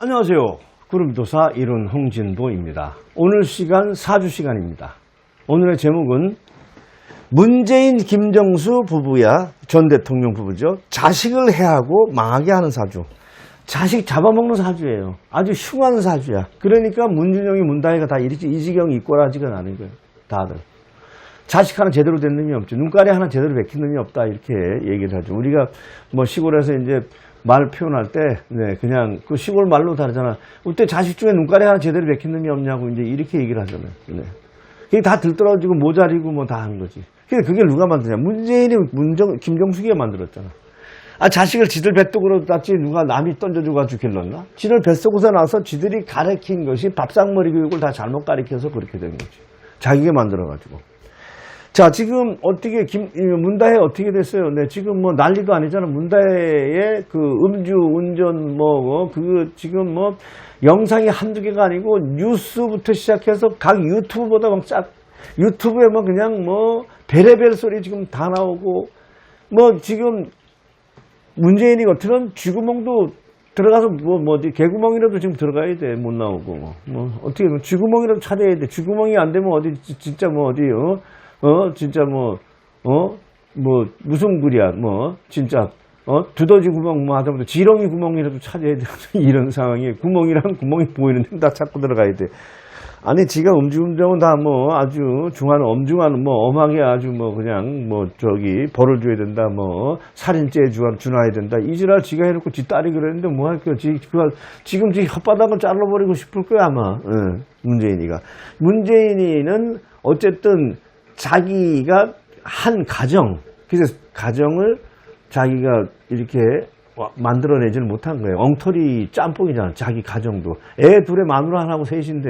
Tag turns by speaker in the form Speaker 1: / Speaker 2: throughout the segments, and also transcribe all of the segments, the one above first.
Speaker 1: 안녕하세요. 구름도사 이룬 홍진도입니다. 오늘 시간 사주 시간입니다. 오늘의 제목은 문재인 김정수 부부야 전 대통령 부부죠. 자식을 해하고 망하게 하는 사주. 자식 잡아먹는 사주예요. 아주 흉한 사주야. 그러니까 문준영이 문다혜가 다 이렇게 이 지경이 이꼬라지가 나는 거예요. 다들. 자식 하나 제대로 된 놈이 없죠. 눈가리 하나 제대로 베낀 놈이 없다. 이렇게 얘기를 하죠. 우리가 뭐 시골에서 이제 말 표현할 때, 네, 그냥 그 시골 말로 다르잖아. 그때 자식 중에 눈가리 하나 제대로 베낀 놈이 없냐고 이제 이렇게 얘기를 하잖아요. 네. 그게 다 들떨어지고 모자리고 뭐 다 한 거지. 근데 그게 누가 만드냐. 문재인이 문정, 김정숙이가 만들었잖아. 아, 자식을 지들 뱃속으로 땄지 누가 남이 던져줘가지고 길렀나? 지들 뱃속에서 나서 지들이 가르친 것이 밥상머리 교육을 다 잘못 가르쳐서 그렇게 된 거지. 자기가 만들어가지고. 자, 지금 어떻게 김이 문다혜 어떻게 됐어요? 네, 지금 뭐 난리도 아니잖아. 문다혜의 그 음주 운전 뭐 그 지금 뭐 영상이 한두 개가 아니고 뉴스부터 시작해서 각 유튜브보다 막 쫙 유튜브에 뭐 그냥 뭐 베레벨 소리 지금 다 나오고 뭐 지금 문재인이 같으면 쥐구멍도 들어가서 뭐, 뭐, 어디, 개구멍이라도 지금 들어가야 돼. 못 나오고. 뭐, 뭐 어떻게, 뭐 쥐구멍이라도 찾아야 돼. 쥐구멍이 안 되면 어디, 지- 진짜 뭐, 어디, 어? 어? 진짜 뭐, 어? 뭐, 글이야. 뭐, 진짜, 어? 두더지 구멍 뭐 하다못해 지렁이 구멍이라도 찾아야 돼. 이런 상황에 구멍이랑 구멍이 보이는 데다 찾고 들어가야 돼. 아니, 지가 음주운전은 다 뭐 아주 중한 엄중한 뭐 엄하게 아주 뭐 그냥 뭐 저기 벌을 줘야 된다 뭐 살인죄 주, 준화해야 된다 이지랄 지가 해놓고 지 딸이 그랬는데 뭐할 거야 지, 그가 지금 지 혓바닥을 잘라버리고 싶을 거야 아마 응, 문재인이가 문재인이는 어쨌든 자기가 한 가정 그래서 가정을 자기가 이렇게 와- 만들어내지는 못한 거예요. 엉터리 짬뽕이잖아. 자기 가정도. 애 둘에 마누라 하나하고 셋인데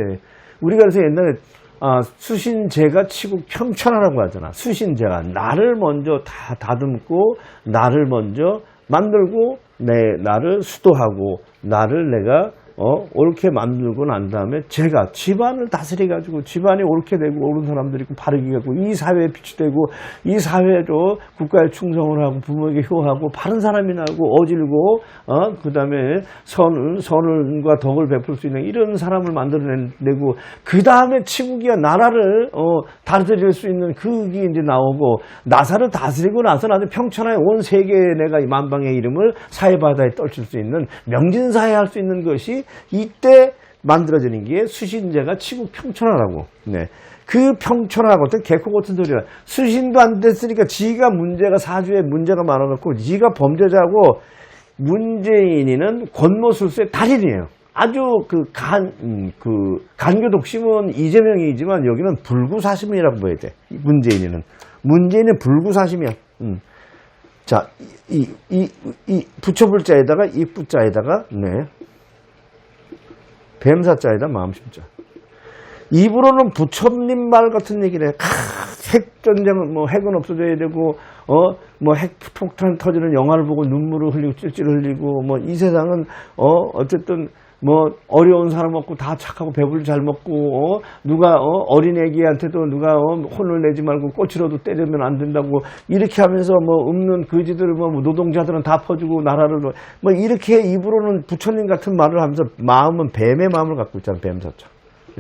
Speaker 1: 우리가 그래서 옛날에 아, 수신제가 치고 평천하라고 하잖아. 수신제가 나를 먼저 다 다듬고 나를 먼저 만들고 내 나를 수도하고 나를 내가 어, 옳게 만들고 난 다음에 제가 집안을 다스려 가지고 집안이 옳게 되고 옳은 사람들이 있고 바르게 되고 이 사회에 빛이 되고 이 사회로 국가에 충성을 하고 부모에게 효하고 바른 사람이 나고 어질고 어, 그 다음에 선을 선을과 덕을 베풀 수 있는 이런 사람을 만들어내고 그 다음에 치국이야 나라를 어, 다스릴 수 있는 그게 이제 나오고 나사를 다스리고 나서 나도 평천하에 온 세계에 내가 이 만방의 이름을 사회바다에 떨칠 수 있는 명진사회 할 수 있는 것이 이때 만들어지는 게 수신제가 치국 평천하라고. 네. 그 평천하고 개코 같은 소리라. 수신도 안 됐으니까 지가 문제가 사주에 문제가 많아갖고 지가 범죄자고 문재인이는 권모술수의 달인이에요. 아주 그 간, 음, 그, 간교 독심은 이재명이지만 여기는 불구사심이라고 봐야 돼. 이 문재인이는. 문재인은 불구사심이야. 음. 자, 이, 이, 이, 부처불자에다가 이 부자에다가, 네. 뱀사자에다 마음심자. 입으로는 부처님 말 같은 얘기를 해. 캬, 핵전쟁은, 뭐, 핵은 없어져야 되고, 어, 뭐, 핵폭탄 터지는 영화를 보고 눈물을 흘리고 찔찔 흘리고, 뭐, 이 세상은, 어, 어쨌든, 뭐, 어려운 사람 없고 다 착하고 배불리 잘 먹고, 어, 누가, 어, 어린애기한테도 누가, 어, 혼을 내지 말고 꼬치로도 때리면 안 된다고, 이렇게 하면서 뭐, 없는 거지들, 뭐, 노동자들은 다 퍼주고, 나라를, 뭐, 이렇게 입으로는 부처님 같은 말을 하면서 마음은 뱀의 마음을 갖고 있잖아, 뱀사자.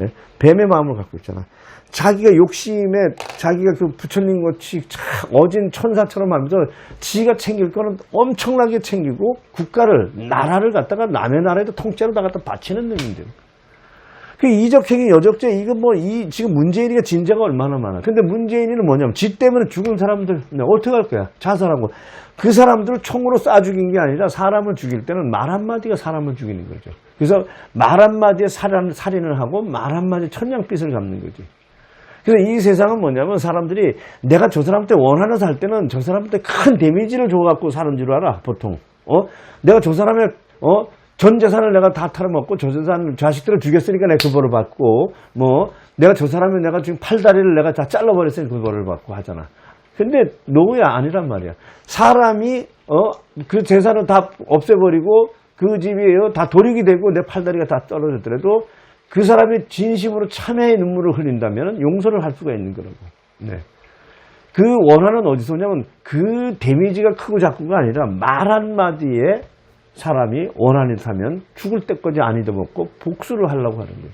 Speaker 1: 예? 뱀의 마음을 갖고 있잖아. 자기가 욕심에 자기가 그 부처님 같이 참 어진 천사처럼 하면서 지가 챙길 거는 엄청나게 챙기고 국가를 나라를 갖다가 남의 나라에도 통째로 다 갖다 바치는 놈인데. 그 이적행위 여적죄 이거 뭐 이 지금 문재인이가 진짜가 얼마나 많아. 근데 문재인이는 뭐냐면 지 때문에 죽은 사람들 네, 어떻게 할 거야? 자살하고 그 사람들을 총으로 쏴 죽인 게 아니라 사람을 죽일 때는 말 한마디가 사람을 죽이는 거죠. 그래서 말 한마디에 살인, 살인을 하고 말 한마디에 천냥빚을 갚는 거지. 그래서 이 세상은 뭐냐면 사람들이 내가 저 사람한테 원하는 살 때는 저 사람한테 큰 데미지를 줘갖고 사는 줄 알아, 보통. 어? 내가 저 사람의, 어? 전 재산을 내가 다 털어먹고 저 재산 자식들을 죽였으니까 내가 그 벌을 받고 뭐 내가 저 사람을 내가 지금 팔다리를 내가 다 잘라버렸으니까 그 벌을 받고 하잖아. 근데 노우야 아니란 말이야. 사람이 어 그 재산을 다 없애버리고 그 집이 어, 다 도륙이 되고 내 팔다리가 다 떨어졌더라도 그 사람이 진심으로 참회의 눈물을 흘린다면 용서를 할 수가 있는 거라고. 네. 그 원한은 어디서 오냐면 그 데미지가 크고 작고가 아니라 말 한마디에 사람이 원한이 타면 죽을 때까지 안 잊어먹고 복수를 하려고 하는 거예요.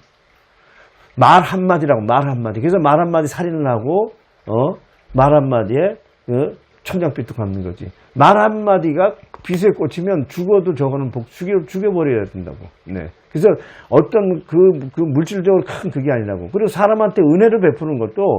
Speaker 1: 말 한마디라고 말 한마디. 그래서 말 한마디 살인을 하고 어? 말 한마디에 어? 천장비도 갚는 거지. 말 한마디가 빚에 꽂히면 죽어도 저거는 복, 죽여, 죽여버려야 된다고. 네. 그래서 어떤 그, 그 물질적으로 큰 그게 아니라고. 그리고 사람한테 은혜를 베푸는 것도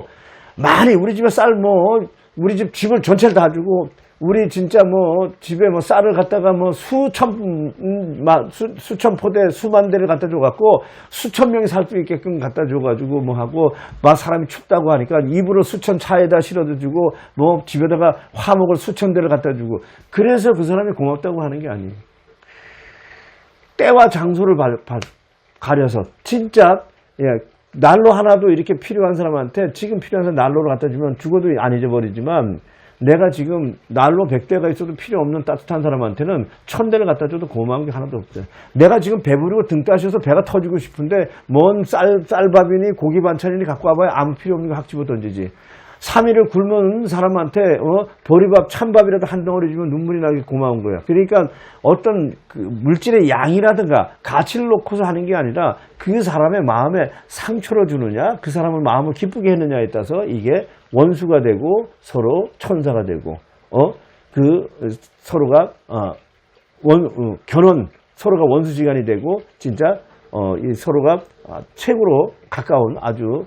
Speaker 1: 많이 우리 집에 쌀 뭐, 우리 집 집을 전체를 다 주고 우리 진짜 뭐 집에 뭐 쌀을 갖다가 뭐 수천 음, 마- 수, 수천 포대 수만 대를 갖다 줘갖고 수천 명이 살 수 있게끔 갖다 줘가지고 뭐 하고 막 사람이 춥다고 하니까 입으로 수천 차에다 실어도 주고 뭐 집에다가 화목을 수천 대를 갖다 주고 그래서 그 사람이 고맙다고 하는 게 아니에요. 때와 장소를 발- 발- 가려서 진짜 예, 난로 하나도 이렇게 필요한 사람한테 지금 필요한 사람 난로를 갖다 주면 죽어도 안 잊어버리지만 내가 지금 난로 100대가 있어도 필요 없는 따뜻한 사람한테는 1000대를 갖다 줘도 고마운 게 하나도 없어요. 내가 지금 배부르고 등 따셔서 배가 터지고 싶은데 뭔 쌀, 쌀밥이니 고기 반찬이니 갖고 와봐야 아무 필요 없는 거 확 집어 던지지. 3일을 굶은 사람한테 어, 보리밥 찬밥이라도 한 덩어리 주면 눈물이 나게 고마운 거야. 그러니까 어떤 그 물질의 양이라든가 가치를 놓고서 하는 게 아니라 그 사람의 마음에 상처를 주느냐, 그 사람을 마음을 기쁘게 했느냐에 따라서 이게 원수가 되고 서로 천사가 되고 어 그 서로가 어, 원 어, 결혼 서로가 원수지간이 되고 진짜 어, 이 서로가 아, 최고로 가까운 아주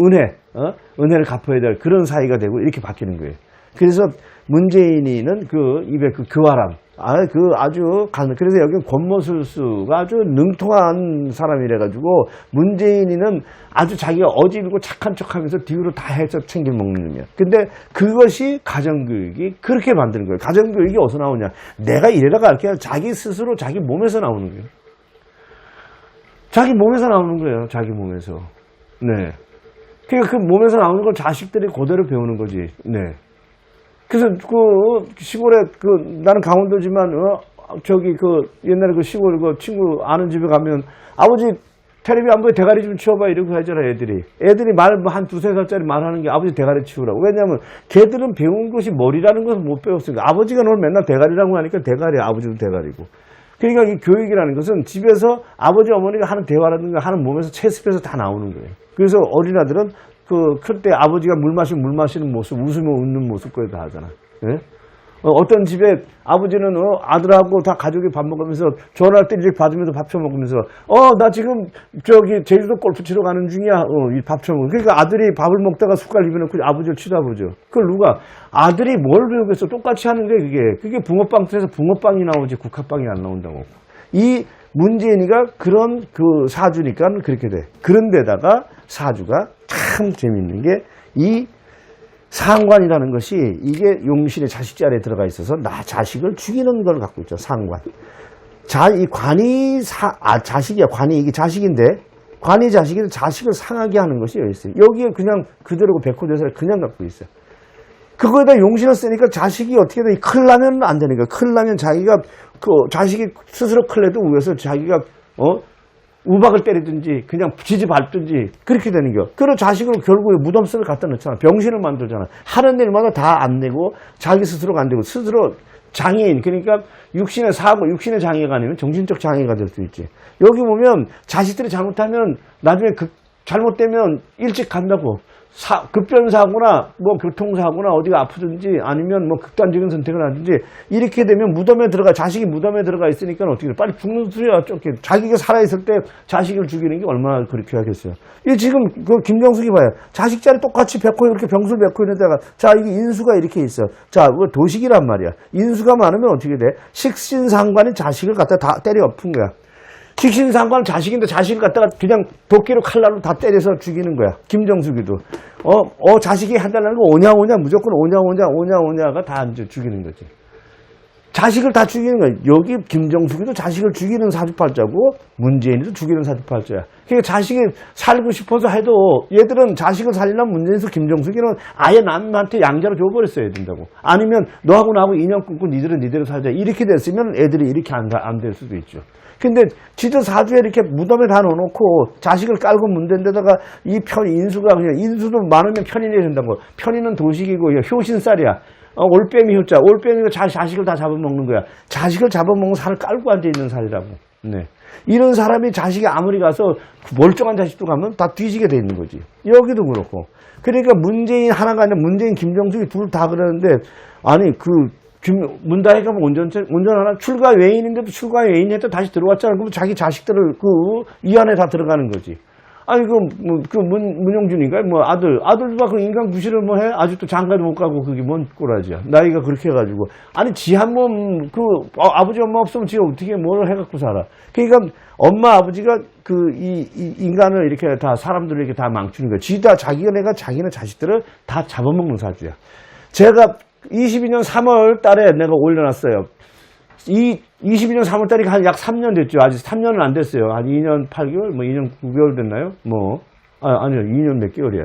Speaker 1: 은혜, 어? 은혜를 갚아야 될 그런 사이가 되고 이렇게 바뀌는 거예요. 그래서 문재인이는 그 입에 그 교활함, 아, 그 아주 간, 그래서 여기 권모술수가 아주 능통한 사람이래가지고 문재인이는 아주 자기가 어지르고 착한 척 하면서 뒤로 다 해서 챙겨 먹는 놈이야. 근데 그것이 가정교육이 그렇게 만드는 거예요. 가정교육이 어디서 나오냐. 내가 이래라가 아니라 자기 스스로 자기 몸에서 나오는 거예요. 자기 몸에서 나오는 거예요. 자기 몸에서. 네. 그러니까 그 몸에서 나오는 걸 자식들이 그대로 배우는 거지. 네. 그래서 그 시골에 그 나는 강원도지만 어 저기 그 옛날에 그 시골 그 친구 아는 집에 가면 아버지 텔레비 안 보여 대가리 좀 치워봐 이러고 하잖아 애들이 애들이 말 한 두세 살짜리 말하는 게 아버지 대가리 치우라고 왜냐면 걔들은 배운 것이 머리라는 것을 못 배웠으니까 아버지가 널 맨날 대가리라고 하니까 대가리 아버지도 대가리고 그러니까 이 교육이라는 것은 집에서 아버지 어머니가 하는 대화라든가 하는 몸에서 채습해서 다 나오는 거예요. 그래서 어린아들은 그 클 때 아버지가 물 마시면 물 마시는 모습, 웃으면 웃는 모습까지 다 하잖아. 예? 어, 떤 집에 아버지는 어, 아들하고 다 가족이 밥 먹으면서 전화할 때 이렇게 받으면서 밥 처먹으면서 어 나 지금 저기 제주도 골프 치러 가는 중이야. 어 이밥 처먹 그러니까 아들이 밥을 먹다가 숟갈 입에 넣고 아버지를 치다보죠. 그걸 누가? 아들이 뭘 배우겠어? 똑같이 하는데 그게. 그게 붕어빵 틀에서 붕어빵이 나오지 국화빵이 안 나온다고. 이 문재인이가 그런 그 사주니까 그렇게 돼 그런데다가 사주가 참 재밌는 게 이 상관이라는 것이 이게 용신의 자식 자 리에 들어가 있어서 나 자식을 죽이는 걸 갖고 있죠. 상관. 자, 이 관이 사, 아, 자식이야. 관이 이게 자식인데 관이 자식인데 자식을 상하게 하는 것이 여기 있어요. 여기에 그냥 그대로고 백호대사를 그냥 갖고 있어요. 그거에다 용신을 쓰니까 자식이 어떻게 돼? 큰일 나면 안 되니까. 큰일 나면 자기가 그 자식이 스스로 큰일 내도 위해서 자기가 어? 우박을 때리든지 그냥 지지 밟든지 그렇게 되는 겨. 그런 자식을 결국에 무덤속에 갖다 넣잖아. 병신을 만들잖아. 하는 일마다 다안 되고 자기 스스로가 안 되고 스스로 장애인 그러니까 육신의 사고 육신의 장애가 아니면 정신적 장애가 될 수 있지. 여기 보면 자식들이 잘못하면 나중에 그 잘못되면 일찍 간다고. 사, 급변사고나 뭐 교통사고나 어디가 아프든지 아니면 뭐 극단적인 선택을 하든지 이렇게 되면 무덤에 들어가 자식이 무덤에 들어가 있으니까 어떻게 돼? 빨리 죽는 수야. 쫓게 자기가 살아있을 때 자식을 죽이는 게 얼마나 그렇게 하겠어요. 이 지금 그 김정숙이 봐요. 자식 자리 똑같이 벽고 이렇게 벽고 있는데가 자 이게 인수가 이렇게 있어 자그 도식이란 말이야. 인수가 많으면 어떻게 돼? 식신상관이 자식을 갖다 다 때려 엎은 거야 식신상관 자식인데 자식을 갖다가 그냥 도끼로 칼날로 다 때려서 죽이는 거야. 김정숙이도. 어, 어, 자식이 한다는 거 오냐, 오냐, 무조건 오냐, 오냐, 오냐, 오냐가 다 이제 죽이는 거지. 자식을 다 죽이는 거야. 여기 김정숙이도 자식을 죽이는 사주팔자고 문재인이도 죽이는 사주팔자야. 그러니까 자식이 살고 싶어서 해도 얘들은 자식을 살리려면 문재인에서 김정숙이는 아예 남한테 양자로 줘버렸어야 된다고. 아니면 너하고 나하고 인연 끊고 니들은 니대로 살자. 이렇게 됐으면 애들이 이렇게 안 될 수도 있죠. 근데 지도 사주에 이렇게 무덤에 다 넣어놓고 자식을 깔고 문댄 데다가 이 편 인수가 그냥 인수도 많으면 편인이 된다고 편인은 도식이고 효신살이야 어, 올빼미 효자. 올빼미가 자, 자식을 다 잡아먹는 거야. 자식을 잡아먹는 살을 깔고 앉아있는 살이라고. 네. 이런 사람이 자식이 아무리 가서 멀쩡한 자식도 가면 다 뒤지게 돼 있는 거지. 여기도 그렇고. 그러니까 문재인 하나가 아니라 문재인, 김정숙이 둘 다 그러는데, 아니, 그, 김, 문다혜가 뭐 운전, 운전하나 출가 외인인데도 출가 외인한테 다시 들어왔잖아. 그러면 자기 자식들을 그, 이 안에 다 들어가는 거지. 아니, 그, 뭐, 그 문, 문영준인가? 뭐 아들. 아들도 막 그 인간 구실을 뭐 해? 아직도 장가도 못 가고 그게 뭔 꼬라지야. 나이가 그렇게 해가지고. 아니, 지한 몸, 그, 아, 버지 엄마 없으면 지가 어떻게 뭘 해갖고 살아. 그러니까 엄마, 아버지가 그, 이, 이 인간을 이렇게 다 사람들을 이렇게 다 망치는 거야. 지 다 자기가 내가 자기네 자식들을 다 잡아먹는 사주야. 제가 22년 3월 달에 내가 올려놨어요. 이 22년 3월 달이 한 약 3년 됐죠. 아직 3년은 안 됐어요. 한 2년 8개월, 뭐 2년 9개월 됐나요? 뭐, 아, 아니요. 2년 몇 개월이에요.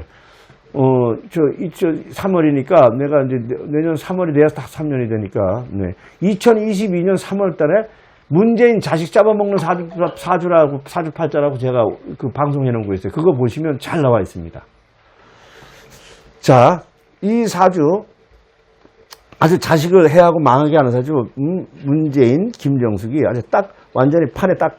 Speaker 1: 어, 저, 이, 저, 3월이니까 내가 이제 내- 내년 3월이 돼야 딱 3년이 되니까, 네. 2022년 3월 달에 문재인 자식 잡아먹는 사주, 사주라고, 사주팔자라고 제가 그 방송해 놓은 거 있어요. 그거 보시면 잘 나와 있습니다. 자, 이 사주, 아주 자식을 해하고 망하게 하는 사주, 음, 문재인, 김정숙이 아주 딱 완전히 판에 딱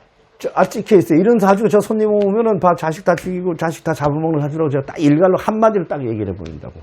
Speaker 1: 찍혀 있어요. 이런 사주 저 손님 오면은 봐 자식 다 죽이고 자식 다 잡아먹는 사주라고 제가 딱 일갈로 한마디로 딱 얘기를 해버린다고.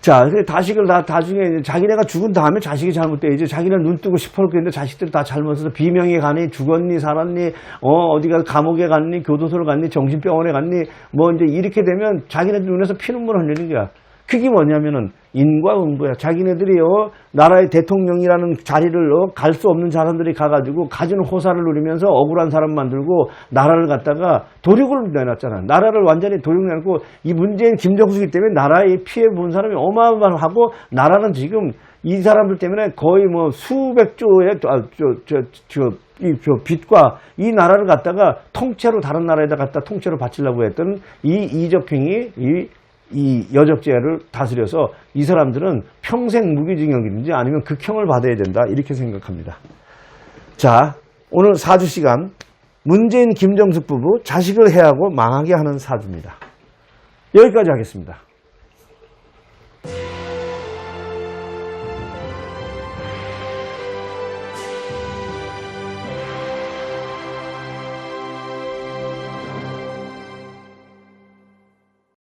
Speaker 1: 자, 그 자식을 다, 나중에 자기네가 죽은 다음에 자식이 잘못돼. 이제 자기는 눈 뜨고 시퍼렇겠는데 자식들이 다 잘못해서 비명이 가니, 죽었니, 살았니, 어, 어디가 감옥에 갔니, 교도소를 갔니, 정신병원에 갔니, 뭐 이제 이렇게 되면 자기네들 눈에서 피눈물 흘리는 거야. 그게 뭐냐면은 인과응보야. 자기네들이 어, 나라의 대통령이라는 자리를 어, 갈수 없는 사람들이 가가지고 가진 호사를 누리면서 억울한 사람 만들고 나라를 갖다가 도륙을 내놨잖아. 나라를 완전히 도륙 내놓고 이 문재인 김정숙이 때문에 나라에 피해 본 사람이 어마어마하고 나라는 지금 이 사람들 때문에 거의 뭐 수백 조의 아, 저, 저, 저, 이, 저 빚과 이 나라를 갖다가 통째로 다른 나라에다 갖다 통째로 바치려고 했던 이 이적행이 이 이 여적죄를 다스려서 이 사람들은 평생 무기징역이든지 아니면 극형을 받아야 된다 이렇게 생각합니다. 자 오늘 사주 시간 문재인 김정숙 부부 자식을 해하고 망하게 하는 사주입니다. 여기까지 하겠습니다.